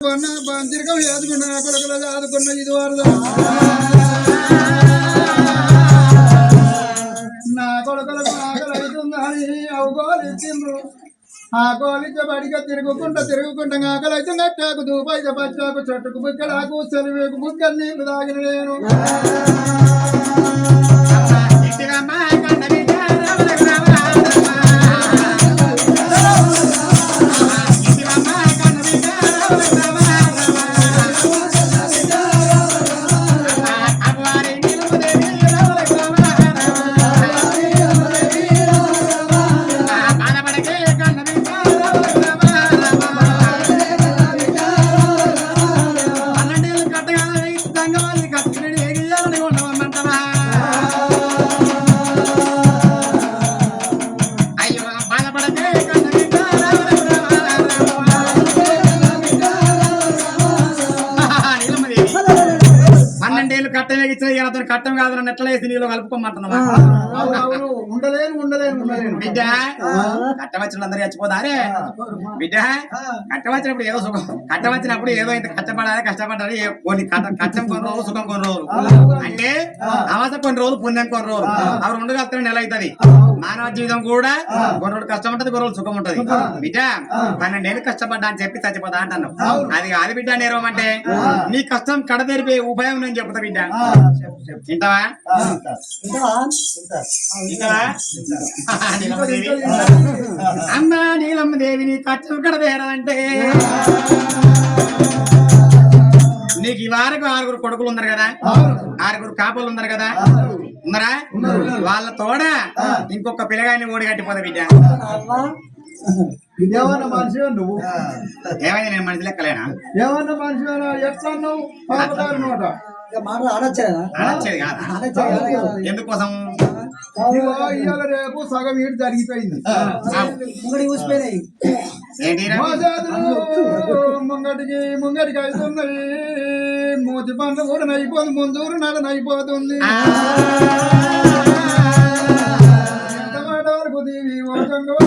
కొన్న బంతిరికం ఏదుకున్న కొడుకులు ఇది వరద. నా కొడుకులకు ఆకలైతుందని అవగోలిచ్చిండ్రు ఆ గోలిచ్చ బడిక తిరుగుకుంటా తిరుగుకుంటా ఆకలైతే నట్టాకు దూపైతే పచ్చాకు చెట్టుకు బుక్కడాకు సెలివేకు బుక్కలు నీళ్ళు తాగిన నేను. ఎట్లా వేసి నీళ్ళు కలుపుకోమంటున్నావా? బిడ్డ కట్టం వచ్చిన అందరూ చచ్చిపోతారే? బిడ్డ కట్టం వచ్చినప్పుడు ఏదో సుఖం. కట్టం వచ్చినప్పుడు ఏదో ఇంత కష్టపడాలి కష్టపడాలి ఏ- కొన్ని కష్టం కొన్ని రోజులు సుఖం కొన్ని రోజులు. అంటే అవసరం కొన్ని రోజులు పుణ్యం కొన్ని రోజులు. అవి రెండు కలిస్తే నెల అవుతుంది. మానవ జీవితం కూడా కొన్ని రోజులు కష్టం ఉంటది కొన్ని రోజులు సుఖం ఉంటది. బిడ్డ పన్నెండేళ్ళు కష్టపడ్డా అని చెప్పి చచ్చిపోతా అంటాను అది కాదు బిడ్డ నేరం అంటే. నీ కష్టం కడతెరిపే ఉపాయం నేను చెప్తా బిడ్డ. వింటావా? వింటావా? అమ్మ నీలమ్మ దేవి నీ కష్టం కడతేరాలంటే నీకు ఈ వారకు ఆరుగురు కొడుకులు ఉన్నారు కదా? ఆరుగురు కాపలు ఉన్నారు కదా? ఉన్నారా? వాళ్ళ తోడ ఇంకొక పిల్లగాని ఓడి కట్టిపోతా బిడ్డ మనిషి నువ్వు? నేను మనిషి లెక్కలేనా? ఏమన్నా మనిషి ఎట్లా అన్నావు మాట ఎందుకోసం? ఇవాళ రేపు సగం ఈడు జరిగిపోయింది. ముంగడి ఊసిపోయినాయి. ఏంటిరా మా చేతులు ముంగటికి ముంగటికి అవుతున్నాయి. మూతి పండ్లు కూడా నైపోతుంది ముందూరు నడ నైపోతుంది. ఎంత మాట వరకు దీవి ఓటంగో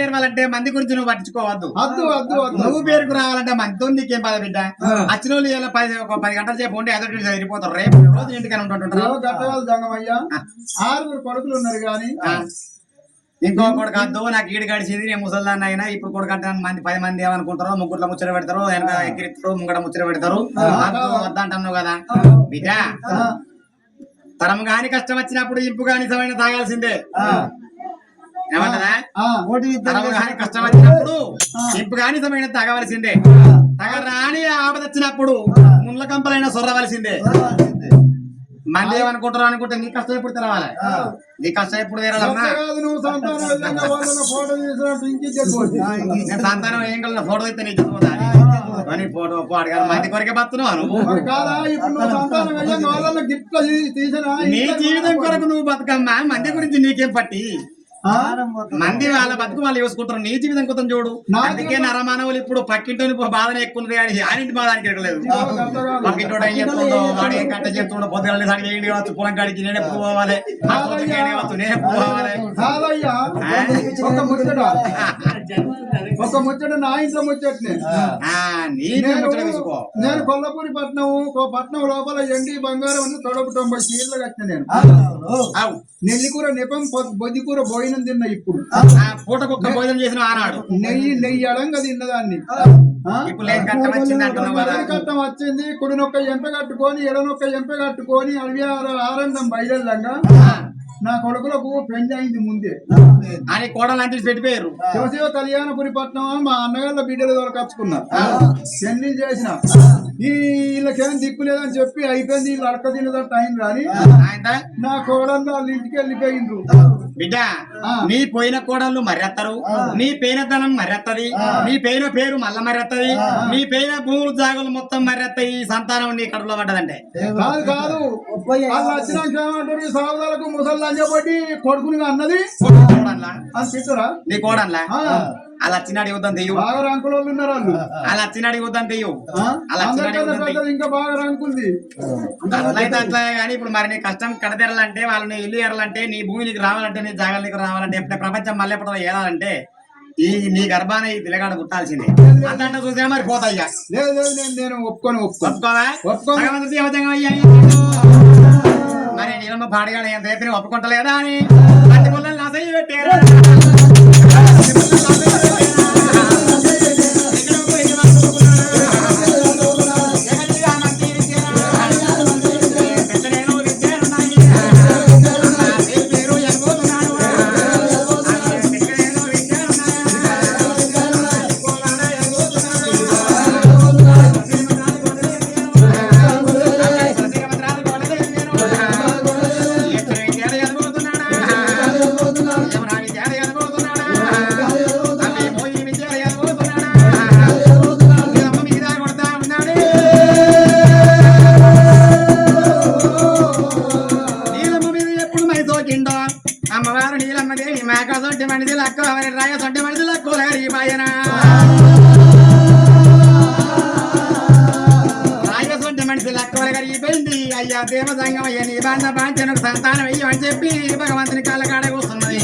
కష్టం కడతేరవాలంటే మంది గురించి నువ్వు పట్టించుకోవద్దు. అద్దు అద్దు అద్దు నువ్వు పేరుకు రావాలంటే మనతో నీకేం బాధ బిడ్డ? వచ్చిన వాళ్ళు ఇలా పది ఒక పది గంటల సేపు ఉండి ఎదుటి సరిపోతారు రేపు రోజు ఇంటికని ఉంటుంటారు? ఆరుగురు కొడుకులు ఉన్నారు కానీ. ఇంకో కొడుకు వద్దు నాకు ఈడు గడిచింది నేను ముసల్దాన్ని అయినా ఇప్పుడు కొడుకు అంటే మంది పది మంది ఏమనుకుంటారో ముగ్గురులో ముచ్చట పెడతారు వెనక ఎక్కిరిస్తారు ముంగడ ముచ్చట పెడతారు. వద్దు వద్దంటున్నావు కదా. బిడ్డ తరం గాని కష్టం వచ్చినప్పుడు ఇంపు గాని సమయం తాగాల్సిందే. ఏమంటదా? గాని కష్టం వచ్చినప్పుడు సమయం తాగవలసిందే. తగరాని ఆపద వచ్చినప్పుడు ముళ్ళ కంపలైన సొర్రవలసిందే మంది ఏమనుకుంటారు అనుకుంటే నీ కష్టం ఎప్పుడు తెలవాలి? నీ కష్టం ఎప్పుడు సంతానం ఏం కలిగిన ఫోటో అయితే నీకు అని ఫోటో మంది కొరకే బతున్నావు నీ జీవితం కొరకు నువ్వు బతుకమ్మా మంది గురించి నీకేం పట్టి? మంది వాళ్ళ బతుకు వాళ్ళు చూసుకుంటారు నీ జీవితం కొత్త చూడు. నా అందుకే నరమానవులు ఇప్పుడు పక్కింటోని బాధన ఎక్కువ ఉంది కానీ ఆనింటి బాధానికి ఎక్కలేదు పక్కింటోడు ఏం చెప్తుండో వాడు ఏం కట్ట చెప్తుండో పొద్దుగాల సాగి ఏంటి కావచ్చు పొలం కాడికి నేను ఎప్పుడు పోవాలి ఆ పొద్దుకి నేనే వచ్చు నేను? ఒక ముచ్చట. నా ఇంట్లో ముచ్చటనే. ఆ, నీ నేను ముచ్చట తీసుకో నేను కొల్లపూరి పట్నం పట్నం లోపల ఎండి బంగారం అని తొడపు తొంభై చీరలు కట్టిన నేను. నెల్లికూర నెపం బొద్దికూర భోజనం తిన్నా ఇప్పుడు. పూటకొక్క భోజనం చేసిన ఆనాడు. నెయ్యి నెయ్యి అడంగా తిన్నదాన్ని. కట్టం వచ్చింది కుడినొక్క ఎంప కట్టుకొని ఎడనొక్క ఎంప కట్టుకొని అడవి ఆర- ఆనందం బయలుదేరంగా నా కొడుకులకు పెళ్ళి అయింది ముందే. అని కోడలు అంతే పెట్టిపోయారు శివశివ కళ్యాణపురి పట్నం మా అన్నగాళ్ళ బిడ్డలు దొరకచ్చుకున్నా పెళ్ళి చేసిన. ఈ వీళ్ళకేం దిక్కు లేదని చెప్పి అయిపోయింది వీళ్ళు అడక తినదా టైం రాని నా కోడలు వాళ్ళ ఇంటికి వెళ్ళిపోయిండ్రు. బిడ్డ. నీ పోయిన కోడళ్ళు మర్రెత్తరు నీ పేనతనం మర్రెత్తది నీ పేన పేరు మల్ల మర్రెత్తది నీ పేన భూములు జాగులు మొత్తం మర్రెత్తాయి ఈ సంతానం నీ కడుపులో పడ్డదంటే. కాదు కాదు. వాళ్ళు వచ్చినాక ఏమంటారు? ఈ సాగుదాలకు ముసళ్ళు అంజబట్టి కొడుకుని అన్నది. కోడన్లా? నీ కోడన్లా? అలా వచ్చినాడు ఇవ్వద్దని తెయ్యు. బాగా రంకులు వాళ్ళు ఉన్నారు వాళ్ళు. అలా వచ్చినాడు ఇవ్వద్దని తెయ్యు? అలా ఇంకా బాగా అట్లయితే అట్లా కానీ ఇప్పుడు మరి నీ కష్టం కడతెరాలంటే వాళ్ళని ఇల్లు ఏరాలంటే నీ భూమి నీకు రావాలంటే నీ జాగాలు నీకు రావాలంటే ఎప్పుడే ప్రపంచం మళ్ళీ ఎప్పుడో ఏరాలంటే ఈ నీ గర్భాన ఈ పిల్లగాడు పుట్టాల్సిందే చూసే మరి పోతాయ్యా. లేదు లేదు నేను నేను ఒప్పుకొని ఒప్పుకోవా? అయ్యా. మరి నీలమ్మ పాడగాడు ఎంత చెప్పిన ఒప్పుకుంటలేదా అని? అట్టి పుల్లలు లక్కోలగారి పాయన మనిషి లక్కోలగారి పోయింది అయ్యా దేవ నీ బాండ బాంచనకు సంతానం వెయ్యి అని చెప్పి భగవంతుని కాళ్ళ కాడ కూస్తున్నది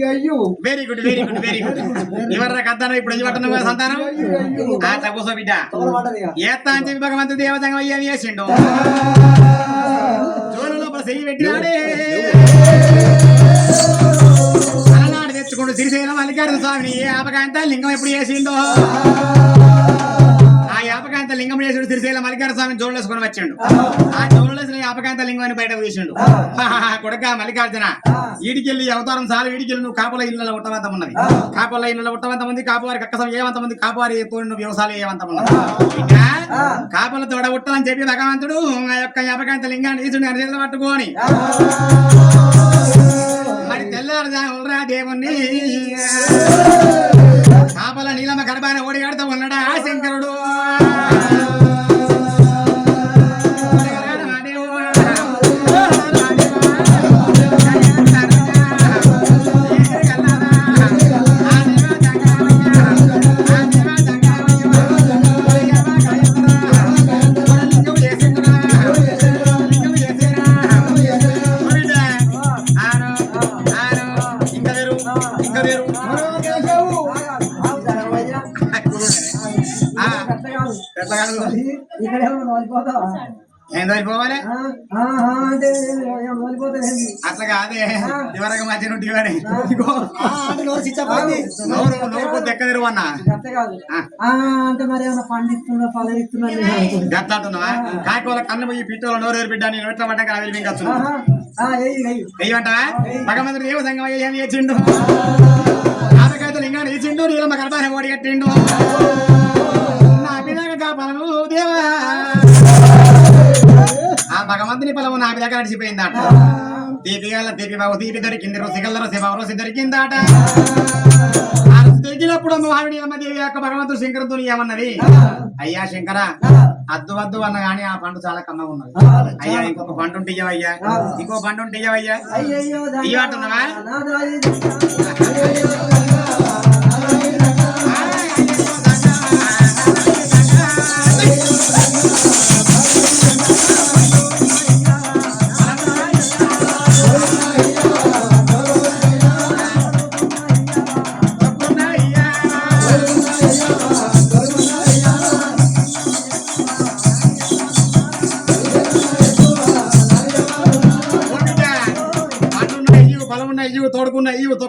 very good very good very good ఎవర్రా కద్దాను ఇప్పుడు ఎన్ని పట్టున్నావు సంతానం? ఆ తగ్గుసో బిడ్డ. ఏత్తా అని చెప్పి భగవంతుడు దేవతంగా అయ్యా వేసిండు జోలు లోపల చెయ్యి పెట్టినాడే. అలనాడు తెచ్చుకుంటూ శ్రీశైలం స్వామిని ఆపకాంత లింగం ఎప్పుడు చేసిండో యాపకాంత లింగం చేసిండు శ్రీశైలం మల్లికార్జున స్వామిని జోలు వేసుకొని వచ్చిండు. ఆ. జోలు వేసిన యాపకాంత లింగాన్ని బయటకు తీసిండు. కొడక మల్లికార్జున ఈడికెళ్ళి అవతారం సార్ ఈడికెళ్ళి నువ్వు కాపుల ఇళ్ళలో ఉట్టవంతం ఉన్నది. కాపుల ఇళ్ళలో ఉట్టవంతం ఉంది కాపు వారికి అక్కసం ఏమంత ఉంది కాపు వారి తోడు వ్యవసాయం ఏమంతం ఉన్నది. కాపుల తోడ ఉట్టలని చెప్పి భగవంతుడు ఆ యొక్క యాపకాంత లింగాన్ని తీసుకుని అని చేతులు పట్టుకొని మరి తెల్లారుజాములరా దేవుణ్ణి. కాపల నీలమ్మ గర్భాన్ని ఓడిగాడుతూ ఉన్నాడా? శంకరుడు ఇక్కడ వాలిపోతావా? ఏం? అట్లా కాదే. ఇవరకు మధ్య నుండి అంటే మరి పండిస్తున్నా గట్లాడుతున్నావా? కాకోల కన్ను పోయి పిట్టోల నోరు ఏరు బిడ్డ నేను? ఎట్లా పడ్డాక అవి మింగచ్చు వెయ్యమంటావా భగవంతుడు దేవ సంఘం ఏం చేసిండు ఆమెకైతే లింగాన్ని ఇచ్చిండు నీలమ్మ గర్భాన్ని ఓడి ఆ భగవంతుని పొలము నా పిల్లగా నడిచిపోయిందట. తీపి గల తీపి దొరికింది రుచి గల రుచి బాబు దొరికిందాట. ఆ. రుచి దొరికినప్పుడు మహావిడి దేవి యొక్క భగవంతుడు శంకరుతో ఏమన్నది? అయ్యా శంకర అద్దు వద్దు అన్న గాని ఆ పండు చాలా కమ్మగా ఉన్నది. అయ్యా ఇంకొక పండు ఉంటే ఇయ్యవయ్యా. ఇంకో పండు ఉంటే ఇయ్యవయ్యా. అయ్యయ్యో.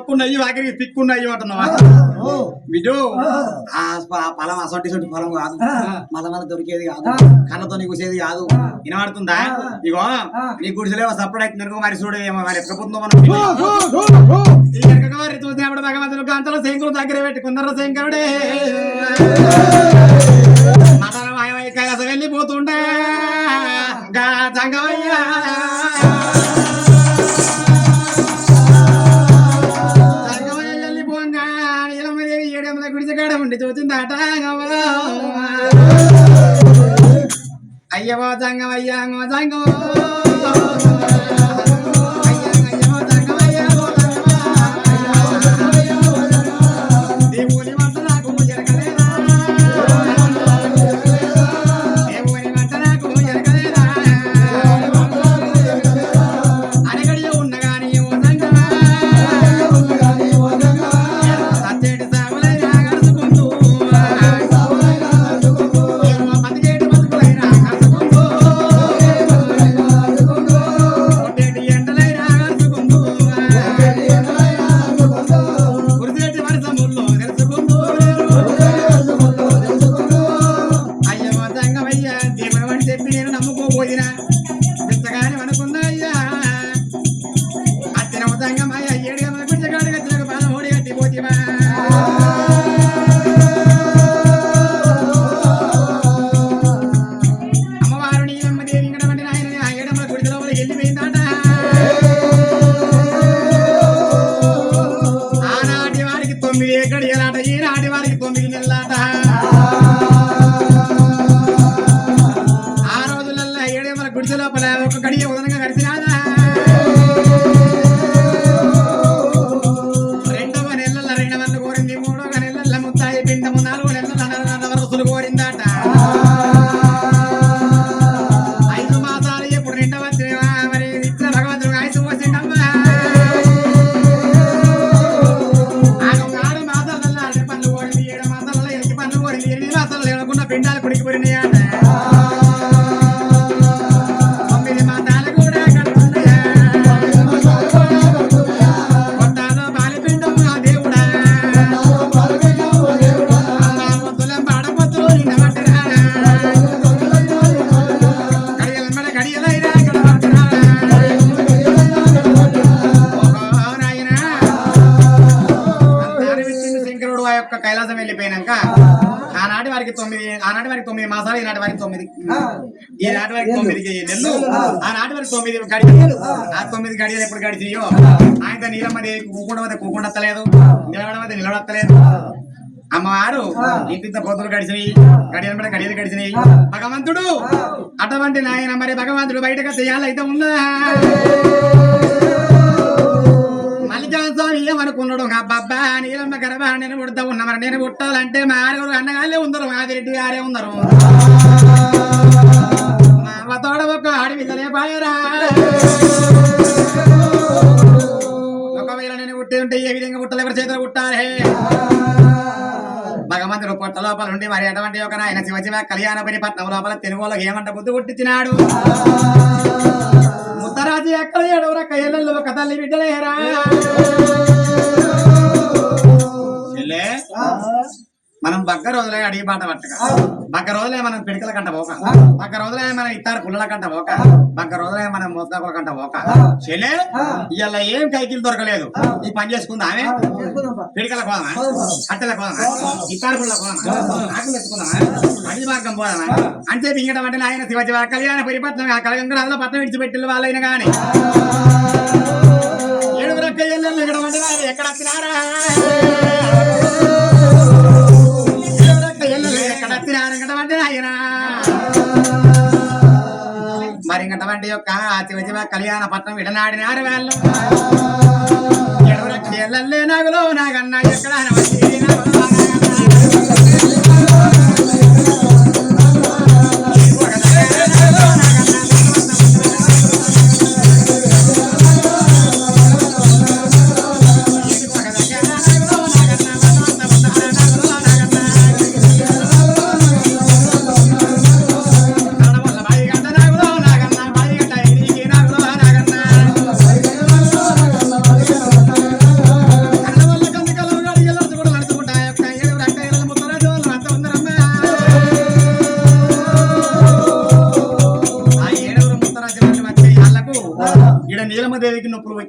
తోడుకున్న అయ్యు తొక్కున్న అయ్యు ఆఖరికి పిక్కున్న అయ్యు అంటున్నావా విడు ఆ ఫలం అసొంటి సొంటి ఫలం కాదు. మళ్ళా మళ్ళీ దొరికేది కాదు. కళ్ళతో నీకు వచ్చేది కాదు. వినబడుతుందా? ఇగో నీ గుడిసెలే సప్పుడు అనుకో మరి చూడేమో మరి. పోతుందో మనం చూసినప్పుడు భగవంతుడు కాంతలో శంకులు దగ్గర పెట్టుకున్నారు శంకరుడే. మటన మాయమై కైలాస వెళ్ళిపోతుండే. గా జంగమయ్య. చూసిందాట అయ్యవో జంగమయ్యా అయ్యాంగో జంగో ఆనాటి వారికి తొమ్మిది మాసాలు ఈనాటి వారికి తొమ్మిది. ఈనాటి వారికి తొమ్మిది నెలలు. ఆనాటి వారికి తొమ్మిది గడియలు ఆ తొమ్మిది గడియలు ఎప్పుడు గడిచినాయో? ఆయన నీలమ్మ దేవి కూకుండా కూకుండత్తలేదు నిలబడం వద్ద నిలబడత్తలేదు అమ్మవారు ఇంటింత పొద్దులు గడిచినాయి. గడియల మీద గడియలు గడిచినాయి. భగవంతుడు అటువంటి నాయన మరి భగవంతుడు బయటకు చేయాలైతే ఉందా? మల్లికార్జున స్వామి ఏమనుకున్నాడు నీలమ్మ గర్భ నేను పుడతా ఉన్నా మరి నేను పుట్టాలంటే మా ఆరుగురు అన్నగాళ్ళే ఉందరు మాదిరెడ్డి గారే ఉందరు మా తోడ ఒక ఆడవిసలే పాయరా ఒకవేళ నేను పుట్టి ఉంటే ఏ విధంగా పుట్టాలి ఎవరి చేతులు పుట్టాలి? భగవంతుడు పొట్ట లోపల ఉండి మరి ఎటువంటి ఒక నాయన శివ శివ కళ్యాణపరి పట్నం లోపల తెలుగులో ఏమంట బుద్ధి పుట్టించినాడు? ముత్తరాజు ఎక్కడ ఏడవరా కయ్యలలో ఒక తల్లి బిడ్డలేరా? మనం బగ్గ రోజులే అడిగి పాట పట్టక. బగ్గ రోజులే మనం పిడికల కంట పోక. బగ్గ రోజులే మనం ఇత్తారు పుల్లల కంట పోక. బగ్గ రోజులే మనం మోస్తాకుల కంట పోక. చెల్లే ఇవాళ ఏం కైకిలు దొరకలేదు. ఈ పని చేసుకుందా ఆమె? పిడికల కోదమా? కట్టెల కోదమా? ఇత్తారు పుల్ల కోదమా? ఆకులు ఎత్తుకుందామా అడి మార్గం పోదామా? అంటే బింగడం అంటే ఆయన శివ శివ కళ్యాణ పరిపట్నం ఆ కలగంగరాజులో పట్నం విడిచిపెట్టిన వాళ్ళైనా గాని. ఎక్కడ వచ్చినారా? వెంకటవంటి యొక్క శివ వచ్చిన కళ్యాణ పట్నం విడనాడినారు వాళ్ళు. ఎడవరకి ఎల్లల్లే నాగులో నాగన్న ఎక్కడ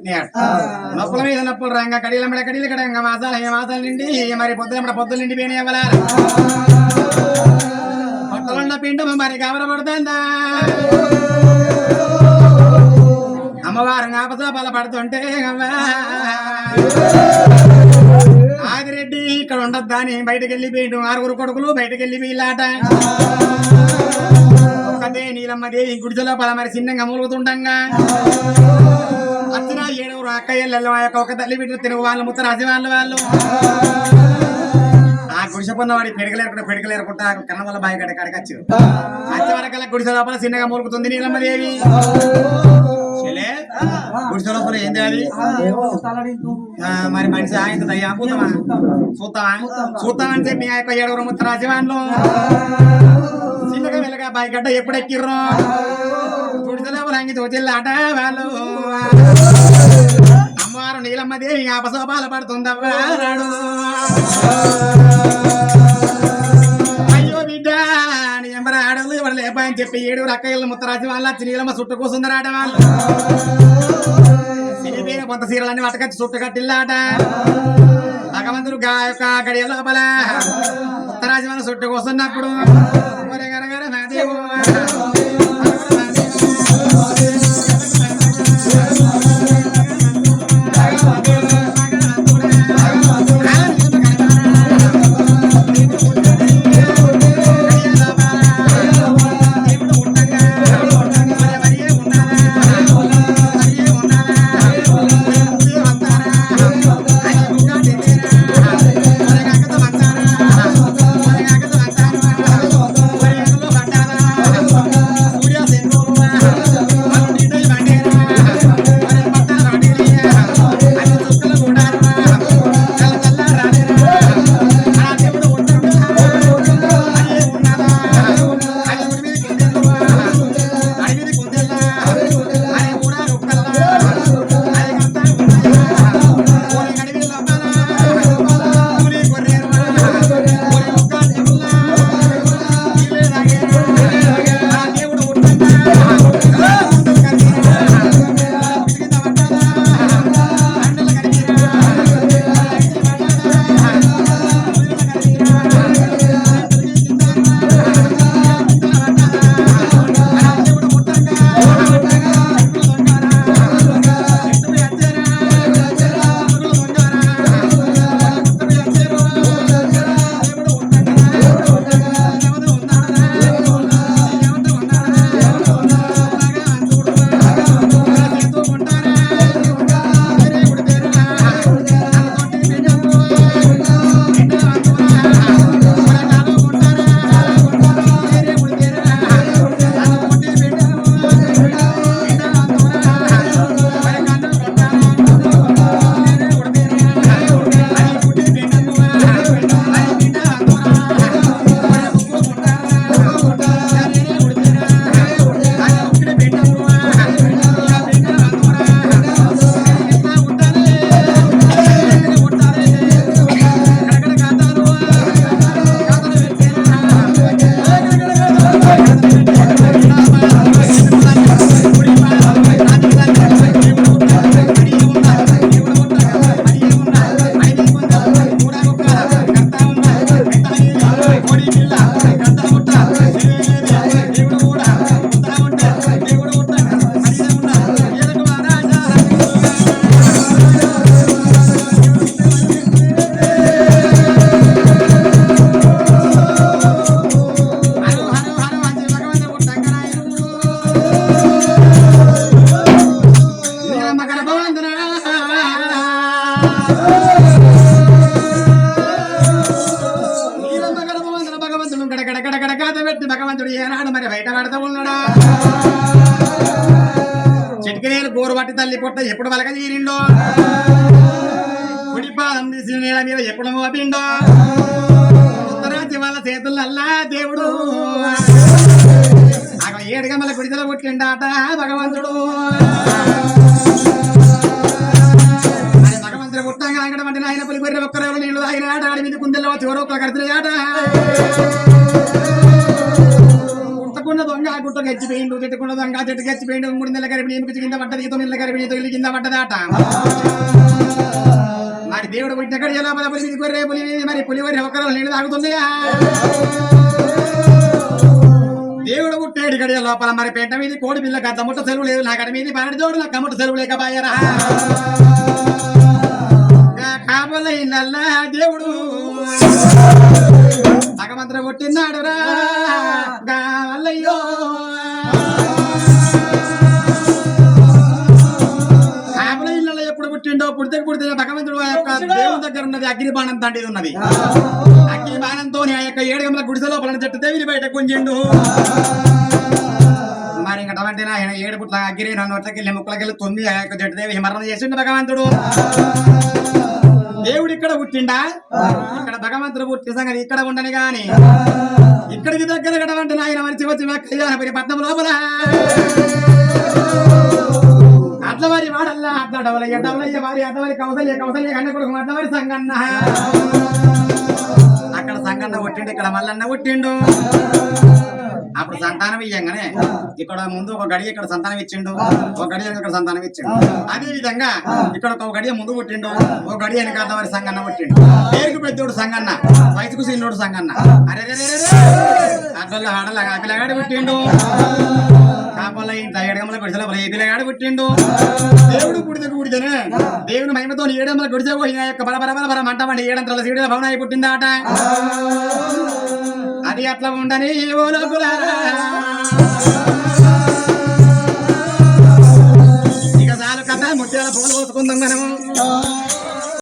నీలమదేవికి నొప్పులు మీద నొప్పులు రంగ కడీల మీద కడీలు కడంగ మాసాలు ఏ మాసాలు నిండి మరి పొద్దుల పొద్దుల నిండి పోయిన ఇవ్వలారు పొట్టలున్న పిండం మరి కవరపడుతుందా అమ్మవారు జ్ఞాపక బలపడుతుంటే. ఆదిరెడ్డి ఇక్కడ ఉండొద్దా అని బయటకు వెళ్ళిపోయిండు ఆరుగురు కొడుకులు బయటకు వెళ్ళిపోయిలాట ఒక్కతే నీలమ్మదేవి గుడిసెలో పల మరి చిన్నగా మూలుగుతుండగా. అచ్చిన ఏడుగురు అక్కయ్యలలో ఆ యొక్క ఒక తల్లి బిడ్డ తిరుగు వాళ్ళు ముత్త రాసి వాళ్ళు. వాళ్ళు ఆ గుడిసె పొన్న వాడి పెడకలేరుకుంటా పెడకలేరుకుంటా కన్న వల్ల బాయి గడ కడకచ్చు అచ్చి వరకల్లా గుడిసె లోపల చిన్నగా మూలుగుతుంది నీలమ్మదేవి. చెలే గుడిసె లోపల ఏంది అది? మరి మనిషి ఆయన దయ్యా చూద్దామా చూద్దామా చూద్దామని చెప్పి ఆ యొక్క ఏడుగురు ముత్తర రాజవాన్లు చిన్నగా వెళ్ళగా బాయిగడ్డ ఎప్పుడు ఎక్కిర్రు? రంగి తోచిల్లాట వాళ్ళు. అమ్మవారు నీలమ్మదేవి అపశోభాలు పడుతుందవ్వా అయ్యో బిడ్డ నీ ఎంబర లేపని చెప్పి ఏడు అక్కయ్యలు ముత్తరాజు వాళ్ళ వచ్చి నీలమ్మ చుట్టు కూసుందరాట వాళ్ళు. సిరిపోయిన కొంత సీరలన్నీ వటకచ్చి చుట్టు కట్టిల్లాట. భగవంతుడు గా యొక్క గడియ లోపల ఉత్తరాజు వాళ్ళ చుట్టు కూసున్నప్పుడు గరగర నా పుట్టిండాట భగవంతుడు. ఆయన భగవంతుడు పుట్టంగా అంగడం అంటే ఆయన పులి గొర్రె ఒక్కరు నీళ్ళు తాగిన ఆట ఆడి మీద కుందెల్లో చివరి ఒక్కరు కడుతున్న గుట్టకున్న దొంగ గుట్ట గచ్చిపోయిండు తిట్టుకున్న దొంగ ఆ గచ్చిపోయిండు మూడు నెలల కరిపి నీకు కింద పడ్డది తొమ్మిది నెలల కరిపి తొమ్మిది కింద పడ్డదాట మరి దేవుడు పుట్టిన పులి పులి మరి పులివరి గొర్రె నీళ్ళు నీళ్ళు దేవుడు పుట్టేడు గడియ లోపల. మరి పెంట మీద కోడి పిల్ల గద్ద ముట్ట సెలవు లేదు. నా గడి మీద పాడి జోడు నా కముట్ట సెలవు లేకపోయారా కాబోల ఇళ్ళల్లా దేవుడు. భగవంతుడు పుట్టినాడు రా ఉన్నది అగ్ని బాణం తండ్రి ఉన్నది. అగ్ని బాణంతో ఆ యొక్క ఏడుగంల గుడిసె లోపల చెట్టు దేవిని బయట గుంజిండు మరి ఇంకా అటువంటి ఆయన ఏడు పుట్ల అగ్గిరి రెండు నోట్లకెళ్ళి ముక్కలకెళ్ళి తొమ్మిది ఆ యొక్క జట్టు దేవి మరణం చేసిండు భగవంతుడు. దేవుడు ఇక్కడ పుట్టిండా? ఇక్కడ భగవంతుడు పుట్టి సంగతి ఇక్కడ ఉండని గాని ఇక్కడికి దగ్గర గడవంటి నాయన మనిషి వచ్చి కళ్యాణపురి పట్నం లోపల. అట్ల వాడల్ల వాడల్లా అట్లా డవలయ్య డవలయ్య వారి అట్లవారి కౌసల్య కౌసల్య కన్న కొడుకు అట్లవారి సంగన్న. అక్కడ సంగన్న పుట్టిండు ఇక్కడ మల్లన్న పుట్టిండు. అప్పుడు సంతానం ఇయ్యంగానే ఇక్కడ ముందు ఒక గడియ ఇక్కడ సంతానం ఇచ్చిండు ఒక గడియ ఇక్కడ సంతానం ఇచ్చిండు. అదే విధంగా ఇక్కడ ఒక గడియ ముందు పుట్టిండు ఒక గడియ వెనకాల వారి సంగన్న పుట్టిండు. పేరుకు పెద్దోడు సంగన్న వయసుకు సిన్నోడు సంగన్న. అరే రే రే రే అట్లా పుట్టిండు. కాపల్ల ఇంత గుడిసెల పుట్టిండు. దేవుడు పుడితే పుడితేనే. దేవుని మహిమతో ఏడమ్మల గుడిసె పోయిన యొక్క బల బల బల బల మంట మండి ఏడంతల సీడల భవనాయి పుట్టిందాట. అది అట్లా ఉండని ఓ లోకులారా ఇక చాలు కథ ముత్యాల పూలు పోసుకుందాం మనము.